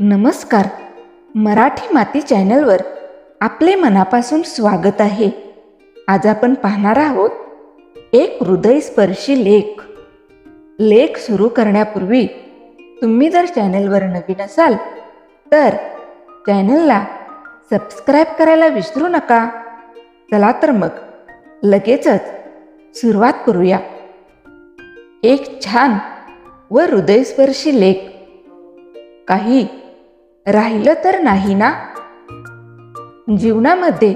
नमस्कार. मराठी माती चॅनलवर आपले मनापासून स्वागत आहे. आज आपण पाहणार आहोत एक हृदयस्पर्शी लेख. लेख सुरू करण्यापूर्वी तुम्ही जर चॅनलवर नवीन असाल तर चॅनलला सबस्क्राईब करायला विसरू नका. चला तर मग लगेचच सुरुवात करूया. एक छान व हृदयस्पर्शी लेख. काही राहिलं तर नाही ना? जीवनामध्ये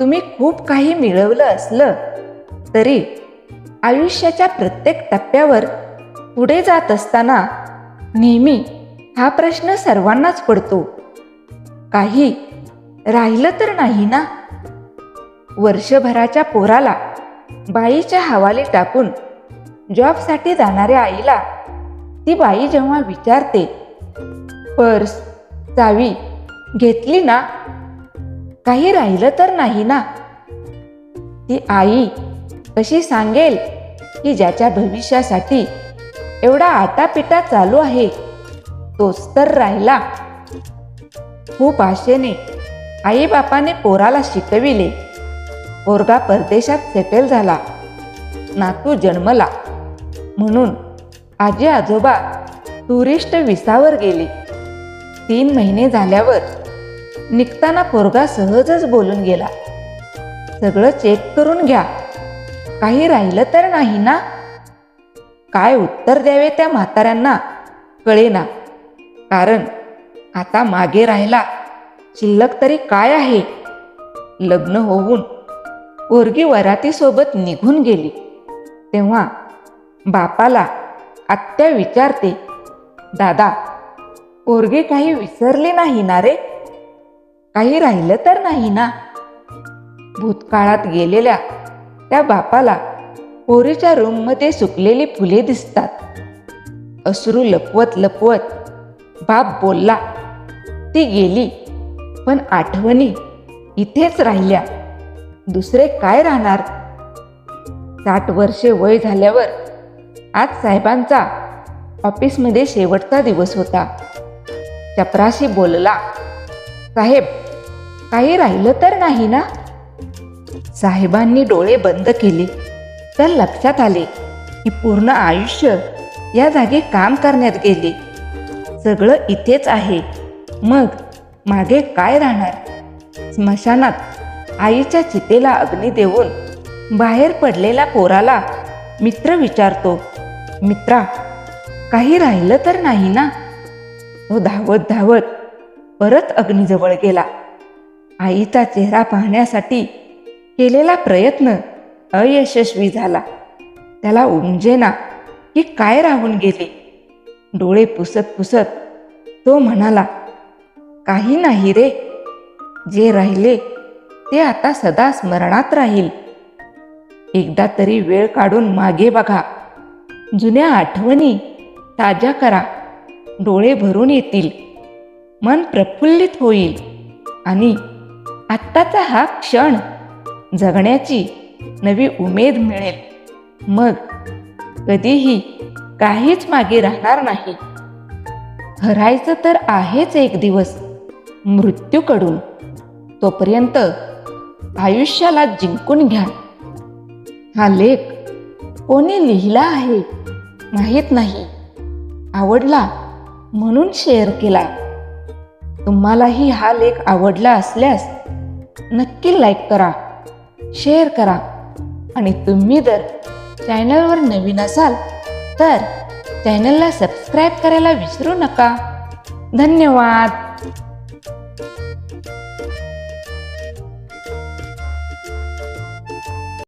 तुम्ही खूप काही मिळवलं असलं तरी आयुष्याच्या प्रत्येक टप्प्यावर पुढे जात असताना नेहमी हा प्रश्न सर्वांनाच पडतो. काही राहिलं तर नाही ना? वर्षभराच्या पोराला बाईच्या हवाली टाकून जॉबसाठी जाणाऱ्या आईला ती बाई जेव्हा विचारते पर्स चावी घेतली ना? काही राहिलं तर नाही ना? ती आई कशी सांगेल की ज्याच्या भविष्यासाठी एवढा आटापिटा चालू आहे तोच तर राहिला. खूप आशेने आईबापाने पोराला शिकविले. पोरगा परदेशात सेटल झाला. नातू जन्मला. म्हणून आजी आजोबा टुरिस्ट विसावर गेले. तीन महिने झाल्यावर निघताना पोरगा सहजच बोलून गेला. सगळं चेक करून घ्या. काही राहिलं तर नाही ना? काय उत्तर द्यावे त्या म्हाताऱ्यांना? कळेना. कारण आता मागे राहिला. शिल्लक तरी काय आहे? लग्न होऊन पोरगी वरातीसोबत निघून गेली. तेव्हा बापाला आत्या विचारते दादा पोरगी काही विसरली नाही ना रे? काही राहिलं तर नाही ना? भूतकाळात गेलेल्या त्या बापाला पोरीच्या रूममध्ये सुकलेली फुले दिसतात. अश्रू लपवत लपवत बाप बोलला ती गेली पण आठवणी इथेच राहिल्या. दुसरे काय राहणार? साठ वर्षे वय झाल्यावर आज साहेबांचा ऑफिसमध्ये शेवटचा दिवस होता. चपराशी बोलला साहेब काही राहिलं तर नाही ना? साहेबांनी डोळे बंद केले. तर लक्षात आले की पूर्ण आयुष्य या जागी काम करण्यात गेले. सगळं इथेच आहे. मग मागे काय राहणार? स्मशानात आईच्या चितेला अग्नी देऊन बाहेर पडलेल्या पोराला मित्र विचारतो मित्रा काही राहिलं तर नाही ना? तो धावत धावत परत अग्नीजवळ गेला. आईचा चेहरा पाहण्यासाठी केलेला प्रयत्न अयशस्वी झाला. त्याला उमजेना की काय राहून गेले. डोळे पुसत पुसत तो म्हणाला काही नाही रे. जे राहिले ते आता सदा स्मरणात राहील. एकदा तरी वेळ काढून मागे बघा. जुन्या आठवणी ताज्या करा. डोळे भरून येतील. मन प्रफुल्लित होईल. आणि आत्ताचा हा क्षण जगण्याची नवी उमेद मिळेल. मग कधीही काहीच मागे राहणार नाही. हरायचं तर आहेच एक दिवस मृत्यूकडून. तोपर्यंत आयुष्याला जिंकून घ्या. हा लेख कोणी लिहिला आहे? माहीत नाही. आवडला म्हणून शेअर केला. तुम्हालाही हा लेख आवडला असल्यास नक्की लाईक करा शेअर करा. आणि तुम्ही जर चॅनलवर नवीन असाल तर चॅनलला सबस्क्राईब करायला विसरू नका. धन्यवाद!